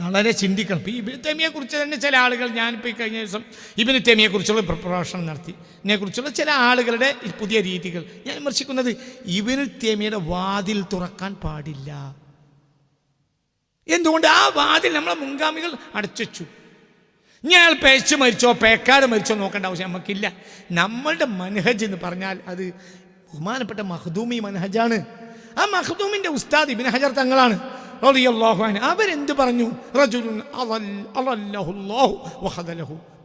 വളരെ ചിന്തിക്കണം. ഇപ്പോൾ ഇബിന് തെമിയെക്കുറിച്ച് തന്നെ ചില ആളുകൾ ഞാനിപ്പോൾ ഈ കഴിഞ്ഞ ദിവസം ഇബിന് തെമിയെക്കുറിച്ചുള്ള പ്രഭാഷണം നടത്തി. ഇതിനെക്കുറിച്ചുള്ള ചില ആളുകളുടെ പുതിയ രീതികൾ ഞാൻ വിമർശിക്കുന്നത് ഇബിന് തെമിയുടെ വാതിൽ തുറക്കാൻ പാടില്ല. എന്തുകൊണ്ട്? ആ വാതിൽ നമ്മളെ മുൻഗാമികൾ അടച്ചു ഞാൻ പേച്ചു മരിച്ചോ പേക്കാതെ മരിച്ചോ നോക്കേണ്ട ആവശ്യം നമുക്കില്ല. നമ്മളുടെ മനഹജ് എന്ന് പറഞ്ഞാൽ അത് ബഹുമാനപ്പെട്ട മഹദൂമി മനഹജാണ് ആ മഹദൂമിന്റെ ഉസ്താദ് ഇബിൻ ഹജർ തങ്ങളാണ്. അവരെന്ത് പറഞ്ഞു? റജുലുൻ.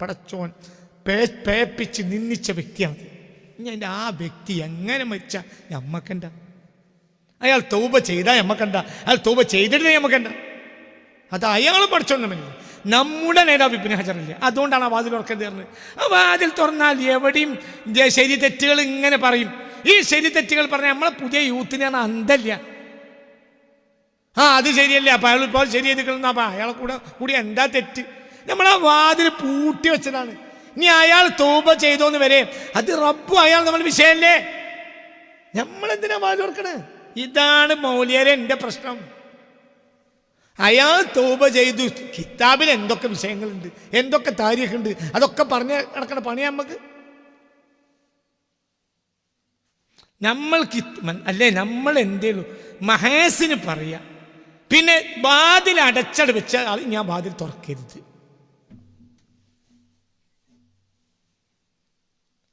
പടച്ചോൻ പേപ്പിച്ച് നിന്ദിച്ച വ്യക്തിയാണ് ഞാൻ ആ വ്യക്തി എങ്ങനെ മരിച്ച? നമ്മക്കണ്ട അയാൾ തൗബ ചെയ്താൽ നമ്മക്കണ്ട അയാൾ തൗബ ചെയ്തിട്ട് നമ്മക്കണ്ട അത് അയാൾ പഠിച്ചോന്നമില്ല നമ്മുടെ നേതാവ് ഇബിന് ഹജറില്ല അതുകൊണ്ടാണ് ആ വാതിൽ തുറക്കാൻ തീർന്നത് ആ വാതിൽ തുറന്നാൽ എവിടെയും ശരി തെറ്റുകൾ ഇങ്ങനെ പറയും. ഈ ശരി തെറ്റുകൾ പറഞ്ഞാൽ നമ്മളെ പുതിയ യൂത്തിനാണ് അന്തല്ല ആ അത് ശരിയല്ലേ? അപ്പം അയാൾ ഇപ്പോൾ ശരി ചെയ്തിക്കണം അപ്പം അയാളെ കൂടെ കൂടി എന്താ തെറ്റ്? നമ്മൾ ആ വാതിൽ പൂട്ടി വെച്ചതാണ്. ഇനി അയാൾ തോപ ചെയ്തോന്ന് വരെ അത് റബ്ബു അയാൾ നമ്മൾ വിഷയമല്ലേ? നമ്മളെന്തിനാ വാതിൽ ഓർക്കണേ ഇതാണ് മൗലിയരെ എന്റെ പ്രശ്നം. അയാൾ തോപ ചെയ്തു. കിതാബിൽ എന്തൊക്കെ വിഷയങ്ങളുണ്ട്? എന്തൊക്കെ താരീഖുണ്ട്? അതൊക്കെ പറഞ്ഞ് നടക്കണ പണി നമുക്ക് നമ്മൾ അല്ലേ? നമ്മൾ എന്തേ ഉള്ളൂ മഹേസിന് പറയാ. പിന്നെ വാതിൽ അടച്ചട വെച്ചാൽ അത് ഞാൻ വാതിൽ തുറക്കരുത്.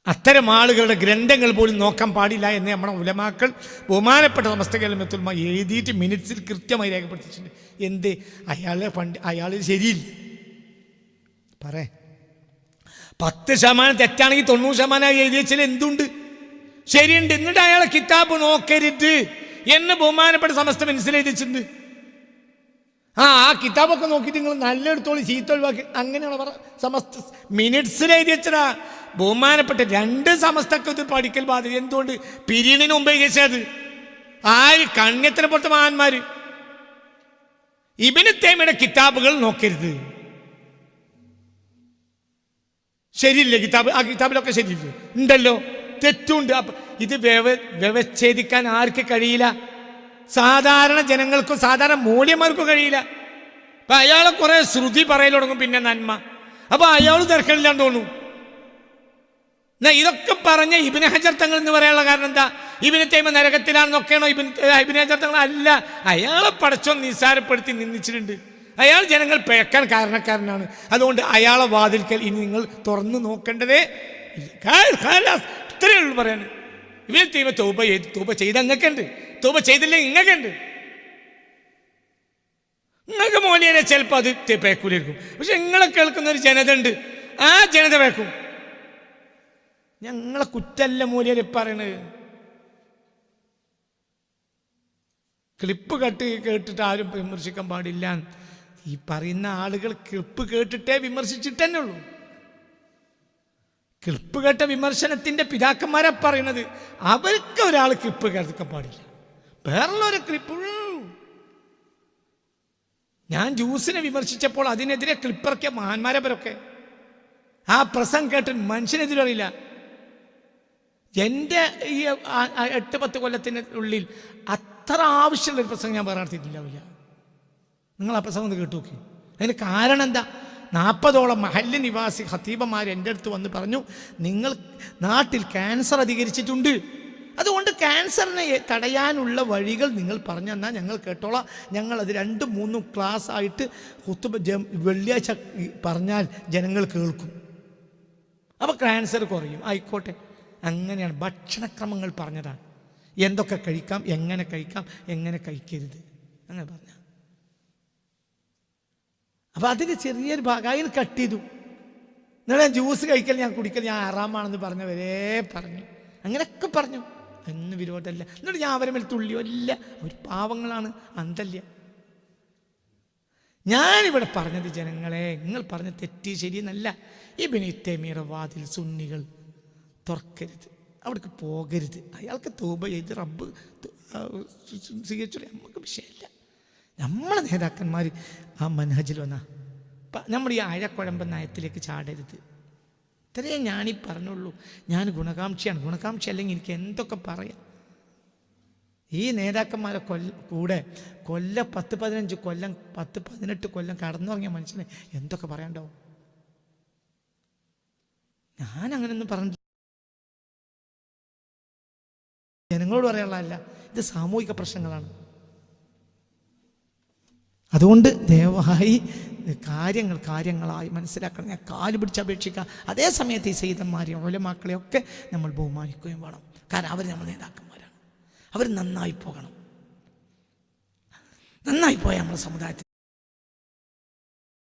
അത്തരം ആളുകളുടെ ഗ്രന്ഥങ്ങൾ പോലും നോക്കാൻ പാടില്ല എന്ന് നമ്മുടെ ഉലമാക്കൾ ബഹുമാനപ്പെട്ട സമസ്തകലമത്തുൽമ എഴുതിയിട്ട് മിനിറ്റ്സിൽ കൃത്യമായി രേഖപ്പെടുത്തിയിട്ടുണ്ട്. എന്ത്? അയാളെ പണ്ട് അയാൾ ശരിയില്ല. പറ. പത്ത് ശതമാനം തെറ്റാണെങ്കിൽ തൊണ്ണൂറ് ശതമാനം എഴുതി വെച്ചാൽ എന്തുണ്ട്? ശരിയുണ്ട്. എന്നിട്ട് അയാളെ കിതാബ് നോക്കരുത് എന്ന് ബഹുമാനപ്പെട്ട സമസ്ത മനസ്സിലെഴുതിച്ചിട്ടുണ്ട് ആ ആ കിതാബൊക്കെ നോക്കിയിട്ട് നിങ്ങൾ നല്ലെടുത്തോളി ചീത്ത ഒഴിവാക്കി. അങ്ങനെയുള്ള പറ സമസ്ത മിനിറ്റ്സിൽ എഴുതി വെച്ചതാ. ബഹുമാനപ്പെട്ട രണ്ട് സമസ്തക്ക് ഇത് പഠിക്കൽ ബാധ്യത. എന്തുകൊണ്ട്? പിരീണിന് മുമ്പേ എഴുതിച്ചത് ആര്? കണ്യത്തിന് പുറത്ത് മഹാന്മാർ ഇബിന് തേമയുടെ കിതാബുകൾ നോക്കരുത്. ശരിയില്ലേ കിതാബ്? ആ കിതാബിലൊക്കെ ശരിയില്ലേ? ഉണ്ടല്ലോ. തെറ്റുണ്ട്. ഇത് വ്യവ വ്യവച്ഛേദിക്കാൻ ആർക്ക് കഴിയില്ല? സാധാരണ ജനങ്ങൾക്കും സാധാരണ മൂല്യന്മാർക്കും കഴിയില്ല. അപ്പൊ അയാളെ കുറേ ശ്രുതി പറയൽ തുടങ്ങും പിന്നെ നന്മ. അപ്പൊ അയാൾ തിരക്കണില്ലാന്ന് തോന്നുന്നു. എന്നാ ഇതൊക്കെ പറഞ്ഞ ഇബിന് ഹജർ തങ്ങൾ എന്ന് പറയാനുള്ള കാരണം എന്താ? ഇബിന് തേമ നരകത്തിലാണെന്നൊക്കെയാണോ ഇബിൻ ഇബിന് ഹജർ തങ്ങൾ? അല്ല. അയാളെ പടച്ചോ നിസ്സാരപ്പെടുത്തി നിന്നിച്ചിട്ടുണ്ട് അയാൾ ജനങ്ങൾ പേക്കാൻ കാരണക്കാരനാണ്. അതുകൊണ്ട് അയാളെ വാതിൽക്കൽ ഇനി നിങ്ങൾ തുറന്നു നോക്കേണ്ടതേ. ഇത്രയേ ഉള്ളൂ പറയാൻ. ഇവന് ചെയ്യുമ്പോൾ തൂപ ചെയ്ത് തൂപ ചെയ്ത് അങ്ങക്കുണ്ട് തൂപ ചെയ്തില്ല ഇങ്ങക്കുണ്ട്. നിങ്ങൾക്ക് മോനിയനെ ചിലപ്പോൾ അത് പേക്കൂലിരിക്കും പക്ഷെ നിങ്ങളെ കേൾക്കുന്ന ഒരു ജനത ഉണ്ട് ആ ജനത പേക്കും ഞങ്ങളെ കുറ്റല്ല മൂല്യരെ പറയണത്. ക്ലിപ്പ് കട്ട് കേട്ടിട്ട് ആരും വിമർശിക്കാൻ പാടില്ല. ഈ പറയുന്ന ആളുകൾ ക്ലിപ്പ് കേട്ടിട്ടേ വിമർശിച്ചിട്ടേ ഉള്ളൂ. ക്ലിപ്പ് കേട്ട വിമർശനത്തിന്റെ പിതാക്കന്മാരെ പറയണത് അവർക്ക് ഒരാൾ ക്ലിപ്പ് കേൾക്കാൻ പാടില്ല. വേറുള്ളൊരു ക്ലിപ്പ് ഞാൻ ജ്യൂസിനെ വിമർശിച്ചപ്പോൾ അതിനെതിരെ ക്ലിപ്പിറക്കിയ മഹാന്മാരെ പേരൊക്കെ ആ പ്രസംഗം കേട്ട് മനുഷ്യനെതിരെ അറിയില്ല. എന്റെ ഈ എട്ട് പത്ത് കൊല്ലത്തിന് ഉള്ളിൽ അത്ര ആവശ്യമുള്ള ഒരു പ്രസംഗം ഞാൻ വേറെ നടത്തിയിട്ടില്ല. നിങ്ങൾ ആ പ്രസംഗം ഒന്ന് കേട്ടു നോക്കി. അതിന് കാരണം എന്താ? നാൽപ്പതോളം മഹല്ല് നിവാസി ഹത്തീബന്മാർ എന്റെ അടുത്ത് വന്ന് പറഞ്ഞു നിങ്ങൾ നാട്ടിൽ ക്യാൻസർ അധികരിച്ചിട്ടുണ്ട്. അതുകൊണ്ട് ക്യാൻസറിനെ തടയാനുള്ള വഴികൾ നിങ്ങൾ പറഞ്ഞു തന്നാൽ ഞങ്ങൾ കേട്ടോളാം. ഞങ്ങൾ അത് രണ്ടും മൂന്നും ക്ലാസ് ആയിട്ട് കുത്തുബ ജം- വെള്ളിയാഴ്ച പറഞ്ഞാൽ ജനങ്ങൾ കേൾക്കും. അപ്പോൾ ക്യാൻസർ കുറയും. ആയിക്കോട്ടെ. അങ്ങനെയാണ് ഭക്ഷണക്രമങ്ങൾ പറഞ്ഞതാണ്. എന്തൊക്കെ കഴിക്കാം എങ്ങനെ കഴിക്കാം എങ്ങനെ കഴിക്കരുത്. അങ്ങനെ പറഞ്ഞ അപ്പോൾ അതിന് ചെറിയൊരു ഭാഗം അതിന് കട്ട് ചെയ്തു. എന്നാൽ ഞാൻ ജ്യൂസ് കഴിക്കൽ ഞാൻ കുടിക്കൽ ഞാൻ ആറാമാണെന്ന് പറഞ്ഞവരേ പറഞ്ഞു. അങ്ങനെയൊക്കെ പറഞ്ഞു. എന്ന് വിരോധമല്ല. എന്നിട്ട് ഞാൻ അവരെ മേൽ തുള്ളിയോ ഇല്ല അവർ പാവങ്ങളാണ് അന്തല്ല ഞാനിവിടെ പറഞ്ഞത് ജനങ്ങളെ നിങ്ങൾ പറഞ്ഞ തെറ്റി ശരിയെന്നല്ല. ഈ ബിനിത്തേമീറ വാതിൽ സുന്നികൾ തുറക്കരുത്. അവിടേക്ക് പോകരുത്. അയാൾക്ക് തൂപ ചെയ്ത് റബ്ബ് സ്വീകരിച്ചു നമുക്ക് വിഷയമില്ല. നമ്മളെ നേതാക്കന്മാർ ആ മനഹജിൽ വന്ന നമ്മൾ ഈ ആഴക്കുഴമ്പ നയത്തിലേക്ക് ചാടരുത്. ഇത്രയേ ഞാനീ പറഞ്ഞുള്ളൂ. ഞാൻ ഗുണകാംക്ഷയാണ്. ഗുണകാംക്ഷ അല്ലെങ്കിൽ എനിക്ക് എന്തൊക്കെ പറയാം? ഈ നേതാക്കന്മാരെ കൊല്ല കൂടെ കൊല്ല പത്ത് പതിനഞ്ച് കൊല്ലം പത്ത് പതിനെട്ട് കൊല്ലം കടന്നുറങ്ങിയ മനുഷ്യന് എന്തൊക്കെ പറയണ്ടാവും ഞാൻ അങ്ങനെയൊന്നും പറഞ്ഞില്ല ജനങ്ങളോട് പറയാനുള്ളതല്ല. ഇത് സാമൂഹിക പ്രശ്നങ്ങളാണ്. അതുകൊണ്ട് ദയവായി കാര്യങ്ങൾ കാര്യങ്ങളായി മനസ്സിലാക്കണം. ഞാൻ കാൽ പിടിച്ച് അപേക്ഷിക്കുക. അതേ സമയത്ത് ഈ സൈതന്മാരെയും ഒലമാക്കളെയൊക്കെ നമ്മൾ ബഹുമാനിക്കുകയും വേണം. കാരണം അവർ നമ്മൾ നേതാക്കന്മാരാണ്. അവർ നന്നായി പോകണം. നന്നായി പോയാൽ നമ്മുടെ സമുദായത്തിന്